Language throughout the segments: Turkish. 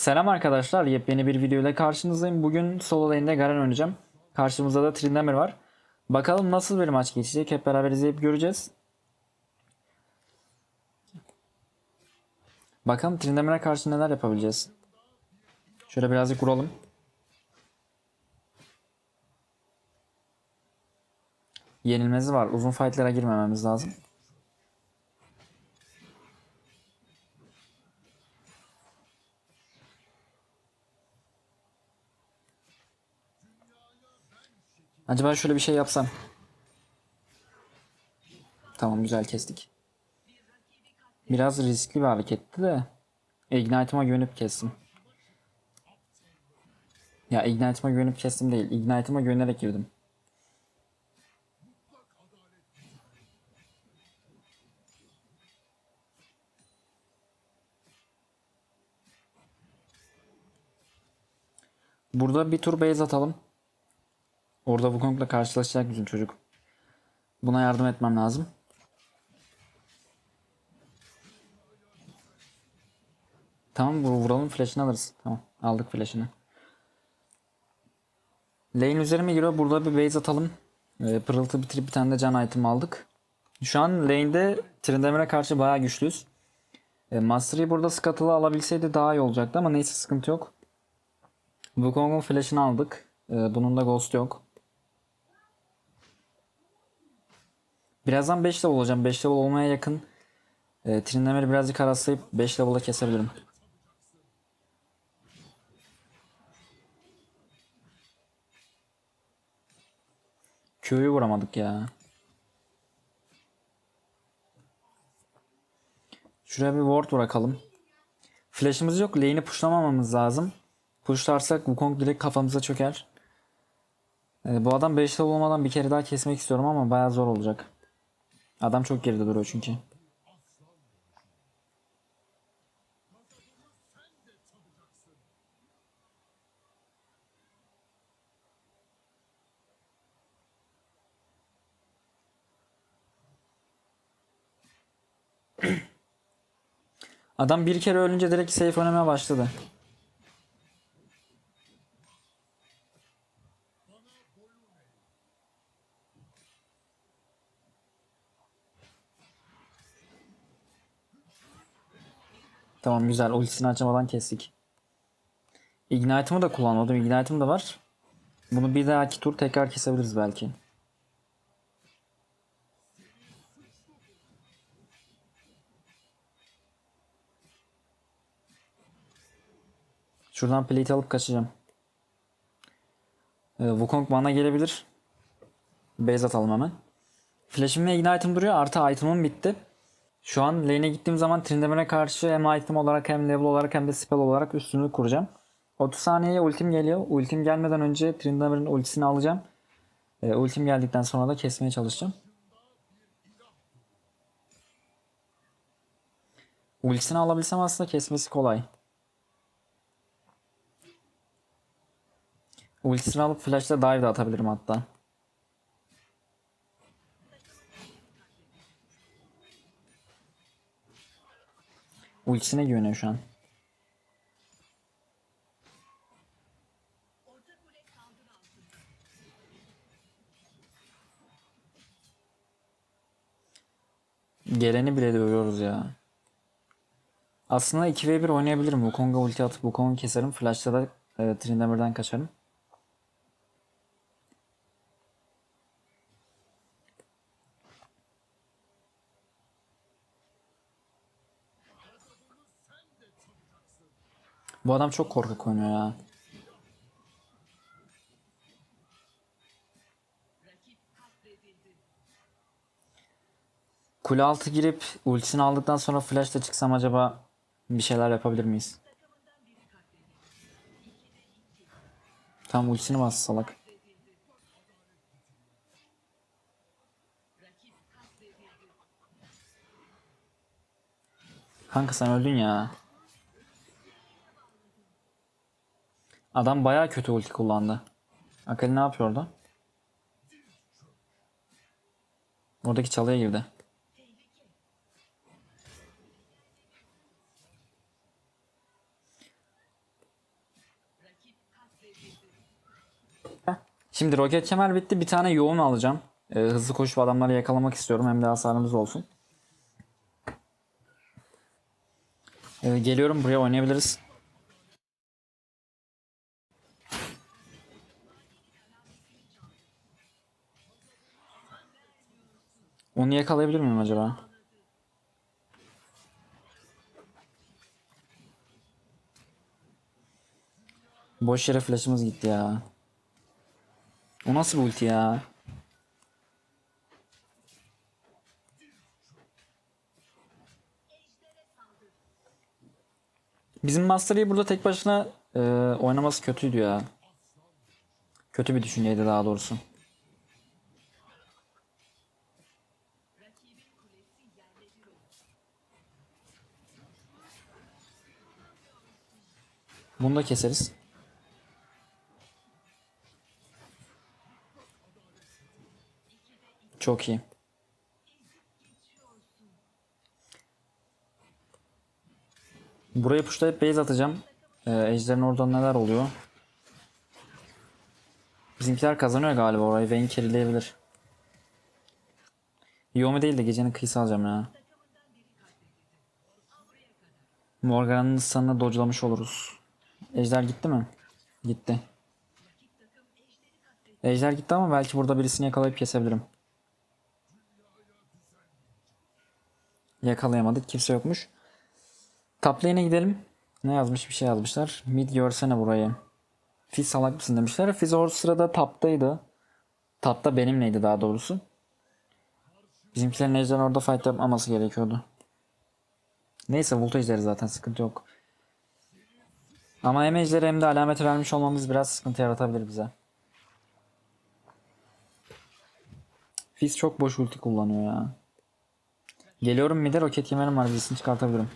Selam arkadaşlar, yepyeni bir video ile karşınızdayım. Bugün solo lane'de Garen oynayacağım. Karşımızda da Tryndamere var. Bakalım nasıl bir maç geçecek hep beraber izleyip göreceğiz. Bakalım Tryndamere'e karşı neler yapabileceğiz. Şöyle birazcık vuralım. Yenilmezi var. Uzun fightlara girmememiz lazım. Acaba şöyle bir şey yapsam. Tamam güzel kestik. Biraz riskli bir hareketti de. Ignite'ıma güvenip kestim. Ya Ignite'ıma güvenip kestim değil. Ignite'ıma güvenerek girdim. Burada bir tur base atalım. Orada Wukong'la karşılaşacak bizim çocuk. Buna yardım etmem lazım. Tamam vur- vuralım flash'ını alırız. Tamam aldık flash'ını. Lane üzerime giriyor. Burada bir base atalım. Ee, pırıltı bitirip bir tane de can item aldık. Şu an lane'de Tryndamere'e karşı bayağı güçlüyüz. E, Mastery burada Scuttle'ı alabilseydi daha iyi olacaktı ama neyse sıkıntı yok. Wukong'un flash'ını aldık. E, bunun da ghost yok. Birazdan 5 level olacağım. 5 level olmaya yakın. E, Tryndamere'i birazcık araslayıp 5 level'a kesebilirim. Q'yu vuramadık ya. Şuraya bir ward bırakalım. Flash'ımız yok. Lane'i pushlamamamız lazım. Pushlarsak Wukong direkt kafamıza çöker. E, bu adam 5 level olmadan bir kere daha kesmek istiyorum ama bayağı zor olacak. Adam çok geride duruyor çünkü. Adam bir kere ölünce direkt safe oynamaya başladı. Tamam güzel. Ultisini açamadan kestik. Ignite'ımı da kullanmadım. Ignite'ım da var. Bunu bir dahaki tur tekrar kesebiliriz belki. Şuradan plate alıp kaçacağım. Ee, Wukong bana gelebilir. Base atalım hemen. Flash'im ve Ignite'ım duruyor. Artı item'ım bitti. Şu an lane'e gittiğim zaman Tryndamere'e karşı hem item olarak hem level olarak hem de spell olarak üstünlük kuracağım. 30 saniyeye ultim geliyor. Ultim gelmeden önce Tryndamere'in ultisini alacağım. Ee, ultim geldikten sonra da kesmeye çalışacağım. Ultisini alabilsem aslında kesmesi kolay. Ultisini alıp flash'la dive de atabilirim hatta. Ultisine güveniyor şu an. Geleni bile dövüyoruz ya. Aslında 2v1 oynayabilirim. Wukong'a ulti atıp Wukong'u keserim. Flash'ta da e, Tryndamere'den kaçarım. Bu adam çok korkak oynuyor ya. Kule altı girip ultisini aldıktan sonra flashla çıksam acaba bir şeyler yapabilir miyiz? Tam ultisini bas salak. Kanka sen öldün ya. Adam baya kötü ulti kullandı. Akali ne yapıyor orada? Oradaki çalıya girdi. Şimdi roket kemer bitti. Bir tane yoğun alacağım. Ee, hızlı koşup adamları yakalamak istiyorum. Hem de hasarımız olsun. Ee, geliyorum buraya oynayabiliriz. Onu yakalayabilir miyim acaba? Boş yere flash'ımız gitti ya. O nasıl bir ulti ya? Bizim Master Yi burada tek başına e, oynaması kötüydü ya. Kötü bir düşünceydi daha doğrusu. Bunu da keseriz. Çok iyi. Buraya pushlayıp base atacağım. Ee, ejderin orada neler oluyor? Bizimkiler kazanıyor galiba orayı. Vayne carryleyebilir. Yomi değil de gecenin kıyısı alacağım ya. Morgan'ın stun'ını dodge'lamış oluruz. Ejder gitti mi? Gitti. Ejder gitti ama belki burada birisini yakalayıp kesebilirim. Yakalayamadık. Kimse yokmuş. Top lane'e gidelim. Ne yazmış? Bir şey yazmışlar. Mid görsene burayı. Fizz salak mısın demişler. Fizz o sırada taptaydı. Tapta benimleydi daha doğrusu. Bizimkilerin ejderin orada fight yapmaması gerekiyordu. Neyse Volt ejderi zaten sıkıntı yok. Ama hem ejderi hem de alamet vermiş olmamız biraz sıkıntı yaratabilir bize. Fizz çok boş ulti kullanıyor ya. Geliyorum mid'e roket kemerim var birisini çıkartabilirim.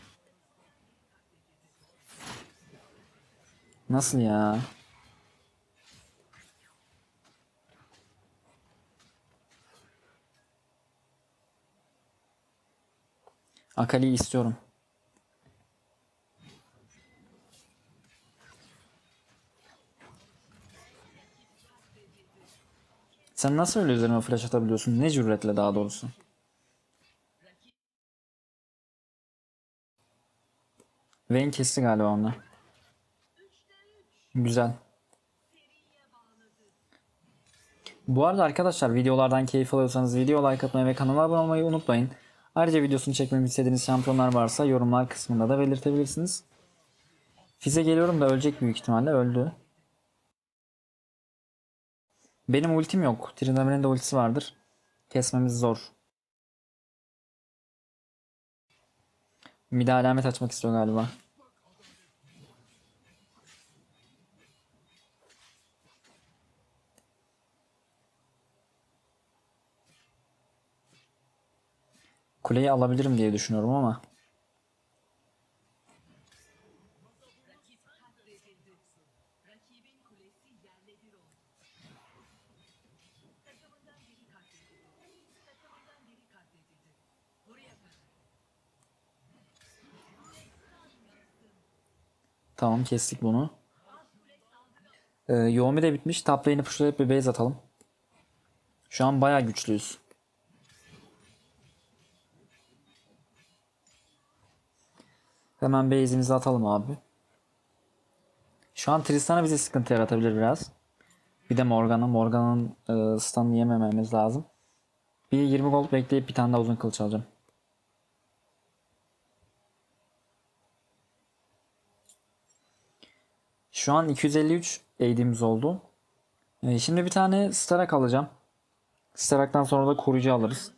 Nasıl ya? Akali'yi istiyorum. Sen nasıl öyle üzerime flash atabiliyorsun? Ne cüretle daha doğrusu? Vayne kesti galiba onu. Güzel. Bu arada arkadaşlar videolardan keyif alıyorsanız video like atmayı ve kanala abone olmayı unutmayın. Ayrıca videosunu çekmemi istediğiniz şampiyonlar varsa yorumlar kısmında da belirtebilirsiniz. Fize geliyorum da ölecek büyük ihtimalle öldü. Benim ultim yok. Trindamer'in de ultisi vardır. Kesmemiz zor. Bir de alamet açmak istiyor galiba. Kuleyi alabilirim diye düşünüyorum ama. Tamam kestik bunu. Ee, Yomi de bitmiş. Top lane'i pushlayıp bir base atalım. Şu an bayağı güçlüyüz. Hemen base'imizi atalım abi. Şu an Tristan'a bize sıkıntı yaratabilir biraz. Bir de Morgan'a. Morgan'ın e, stun'ını yemememiz lazım. Bir 20 gold bekleyip bir tane daha uzun kılıç alacağım. Şu an 253 AD'miz oldu. E, şimdi bir tane Starak alacağım. Starak'tan sonra da koruyucu alırız.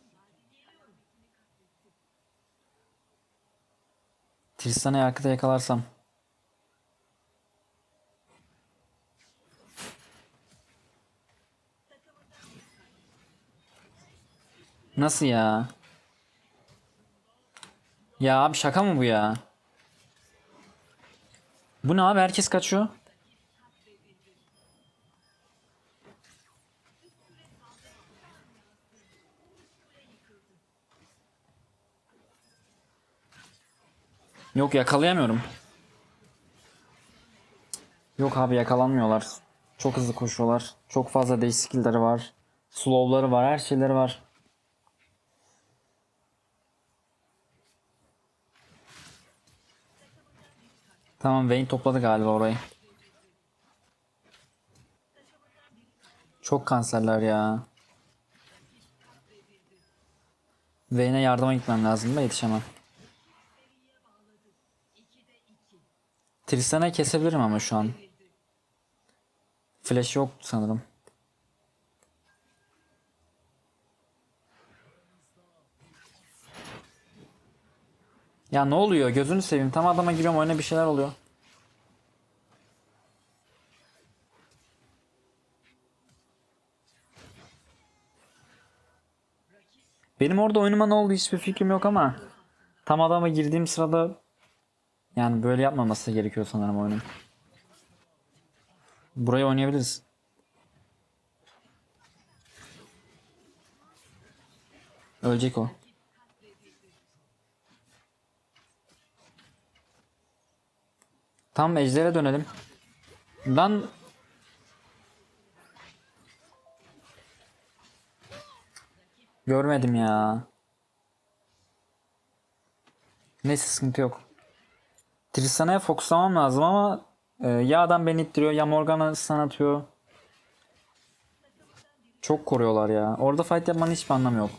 Tristan'ı arkada yakalarsam. Nasıl ya? Ya abi şaka mı bu ya? Bu ne abi herkes kaçıyor. Yok yakalayamıyorum. Yok abi yakalanmıyorlar. Çok hızlı koşuyorlar. Çok fazla değiş skill'leri var. Slow'ları var. Her şeyleri var. Tamam Vayne topladı galiba orayı. Çok kanserler ya. Vayne'e yardıma gitmem lazım da yetişemem. Tristana'yı kesebilirim ama şu an. Flash yok sanırım. Ya ne oluyor? Gözünü seveyim. Tam adama giriyorum oyuna bir şeyler oluyor. Benim orada oyunuma ne oldu hiçbir fikrim yok ama tam adama girdiğim sırada yani böyle yapmaması gerekiyor sanırım oyunun. Burayı oynayabiliriz. Ölecek o. Tam ejdere dönelim. Lan Görmedim ya. Neyse sıkıntı yok. Tristana'ya fokuslamam lazım ama e, ya adam beni ittiriyor ya Morgana stun atıyor. Çok koruyorlar ya. Orada fight yapmanın hiçbir anlamı yok.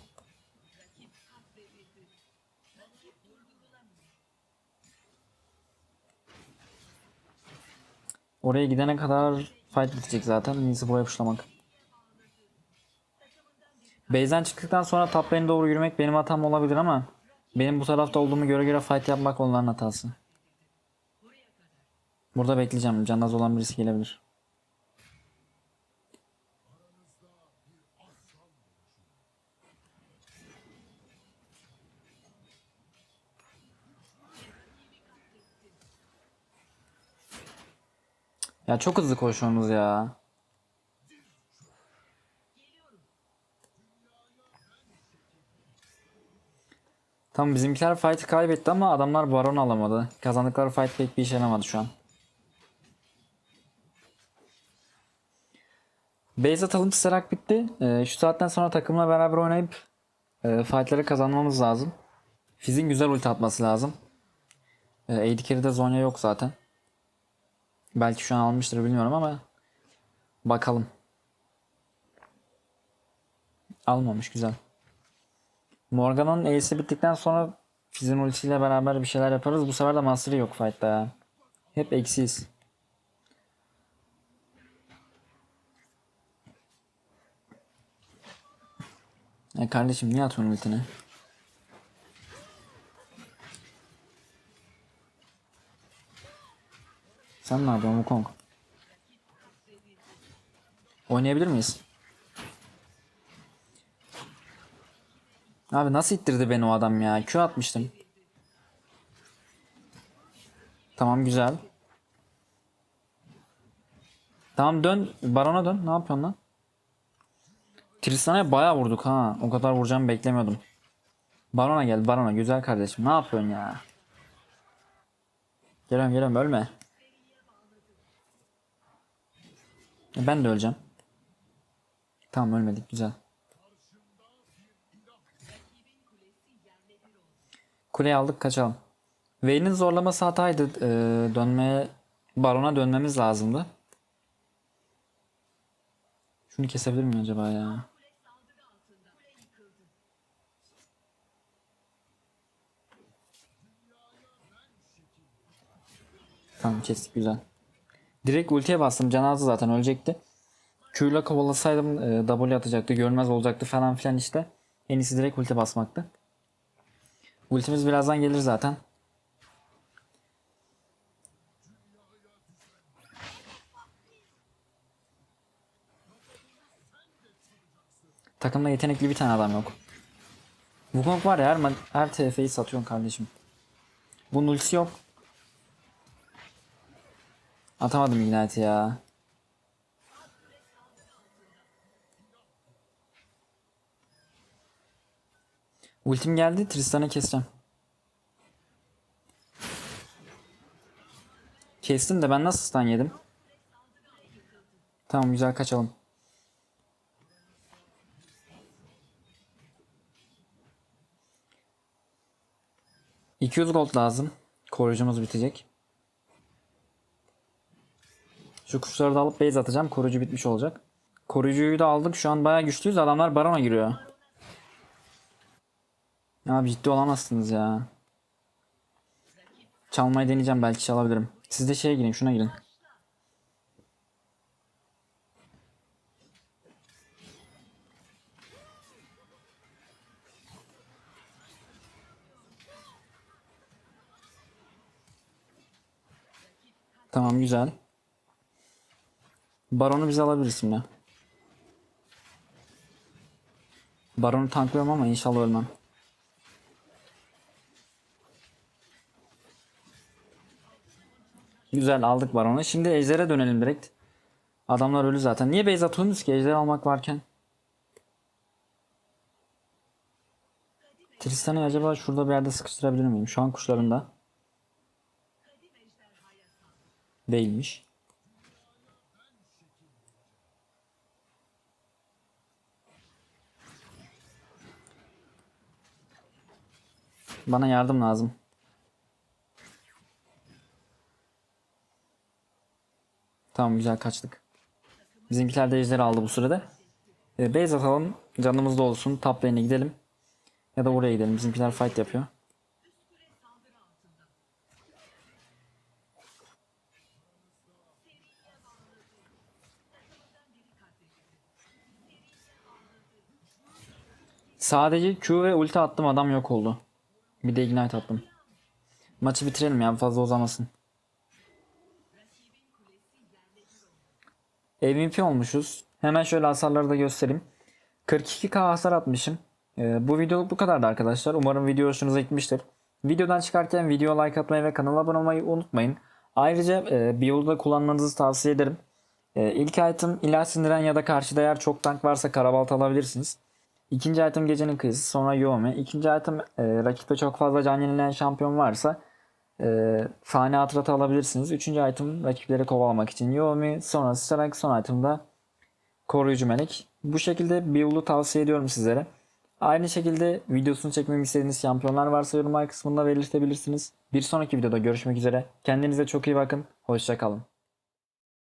Oraya gidene kadar fight bitecek zaten. En iyisi buraya puşlamak. Base'den çıktıktan sonra top doğru yürümek benim hatam olabilir ama benim bu tarafta olduğumu göre göre fight yapmak onların hatası. Burada bekleyeceğim. Canaz olan birisi gelebilir. Ya çok hızlı koşuyorsunuz ya. Tamam bizimkiler fight'ı kaybetti ama adamlar baron alamadı. Kazandıkları fight pek bir işe yaramadı şu an. Base atalım sırak bitti. Ee, şu saatten sonra takımla beraber oynayıp e, fight'ları kazanmamız lazım. Fizz'in güzel ulti atması lazım. E, AD carry'de Zonya yok zaten. Belki şu an almıştır bilmiyorum ama bakalım. Almamış güzel. Morgan'ın Ace'i bittikten sonra Fizz'in ultisiyle beraber bir şeyler yaparız. Bu sefer de Mastery yok fight'ta ya. Hep eksiyiz. E kardeşim niye atıyorsun ultini? Sen ne yapıyorsun Wukong? Oynayabilir miyiz? Abi nasıl ittirdi beni o adam ya? Q atmıştım. Tamam güzel. Tamam dön. Barona dön. Ne yapıyorsun lan? Tristana'ya bayağı vurduk ha. O kadar vuracağımı beklemiyordum. Barona gel Barona. Güzel kardeşim. Ne yapıyorsun ya? Geliyorum geliyorum ölme. E, Ben de öleceğim. Tamam ölmedik güzel. Kuleyi aldık kaçalım. Vayne'in zorlaması hataydı. Ee, dönmeye Baron'a dönmemiz lazımdı. Şunu kesebilir miyim acaba ya? Tamam kestik güzel. Direkt ultiye bastım. Can azdı zaten ölecekti. Q ile kovalasaydım e, W atacaktı. Görmez olacaktı falan filan işte. En iyisi direkt ulti basmaktı. Ultimiz birazdan gelir zaten. Takımda yetenekli bir tane adam yok. Wukong var ya her, her TF'yi satıyorsun kardeşim. Bunun ultisi yok. Atamadım Ignite'i ya. Ultim geldi. Tristan'ı keseceğim. Kestim de ben nasıl stun yedim? Tamam güzel kaçalım. ...200 gold lazım. Koruyucumuz bitecek. Şu kuşları da alıp base atacağım. Koruyucu bitmiş olacak. Koruyucuyu da aldık. Şu an bayağı güçlüyüz. Adamlar barona giriyor. Abi ciddi olamazsınız ya. Çalmayı deneyeceğim. Belki çalabilirim. Siz de şeye girin. Şuna girin. Tamam güzel. Baron'u bize alabiliriz şimdi. Baron'u tanklıyorum ama inşallah ölmem. Güzel aldık Baron'u. Şimdi Ejder'e dönelim direkt. Adamlar ölü zaten. Niye base atıyorsunuz ki Ejder almak varken? Tristan'ı acaba şurada bir yerde sıkıştırabilir miyim? Şu an kuşlarında. Değilmiş. Bana yardım lazım. Tamam güzel kaçtık. Bizimkiler de ejderi aldı bu sürede. E, base atalım. Canımız da olsun. Top lane'e gidelim. Ya da oraya gidelim. Bizimkiler fight yapıyor. Sadece Q ve ulti attım adam yok oldu. Bir de ignite attım. Maçı bitirelim ya fazla uzamasın. MVP olmuşuz. Hemen şöyle hasarları da göstereyim. 42k hasar atmışım. Ee, bu videoluk bu kadardı arkadaşlar. Umarım video hoşunuza gitmiştir. Videodan çıkarken video like atmayı ve kanala abone olmayı unutmayın. Ayrıca e, bir yolda kullanmanızı tavsiye ederim. E, ilk item ilaç sindiren ya da karşıda eğer çok tank varsa karabalta alabilirsiniz. İkinci item gecenin kıyısı sonra Yomi. İkinci item e, rakipte çok fazla can yenileyen şampiyon varsa e, fani hatıratı alabilirsiniz. Üçüncü item rakipleri kovalamak için Yomi. Sonra Strike son itemda koruyucu melek. Bu şekilde yolu tavsiye ediyorum sizlere. Aynı şekilde videosunu çekmemi istediğiniz şampiyonlar varsa yorumlar kısmında belirtebilirsiniz. Bir sonraki videoda görüşmek üzere. Kendinize çok iyi bakın. Hoşçakalın.